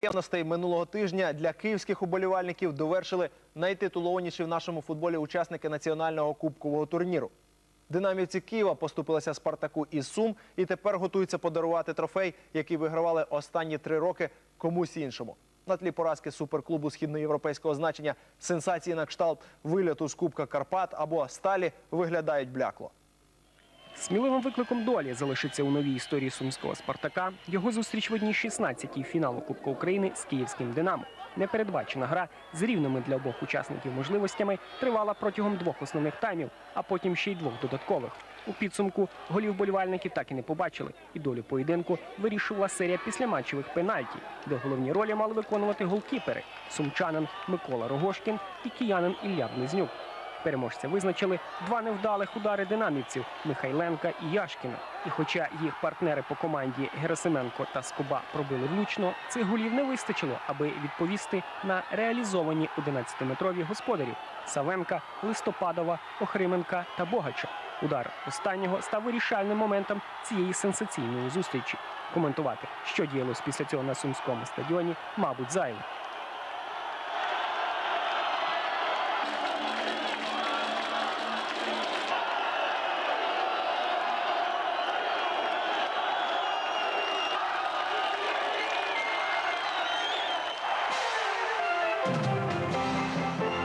Приємностей минулого тижня для київських уболівальників довершили найтитулованіші в нашому футболі учасники національного кубкового турніру. Динамівці Києва поступилися Спартаку із Сум і тепер готуються подарувати трофей, який вигравали останні три роки комусь іншому. На тлі поразки суперклубу східноєвропейського значення сенсації на кшталт вильоту з Кубка Карпат або Сталі виглядають блякло. Сміливим викликом долі залишиться у новій історії сумського Спартака його зустріч в одній 16-й фіналу Кубка України з київським Динамо. Непередбачена гра з рівними для обох учасників можливостями тривала протягом двох основних таймів, а потім ще й двох додаткових. У підсумку голів болівальники так і не побачили, і долю поєдинку вирішувала серія післяматчевих пенальті, де головні ролі мали виконувати голкіпери сумчанин Микола Рогошкін і киянин Ілля Близнюк. Переможця визначили два невдалих удари динамівців Михайленка і Яшкіна. І хоча їх партнери по команді Герасименко та Скоба пробили влучно, цих голів не вистачило, аби відповісти на реалізовані 11-метрові господарів Савенка, Листопадова, Охрименка та Богача. Удар останнього став вирішальним моментом цієї сенсаційної зустрічі. Коментувати, що діялось після цього на сумському стадіоні, мабуть, зайве.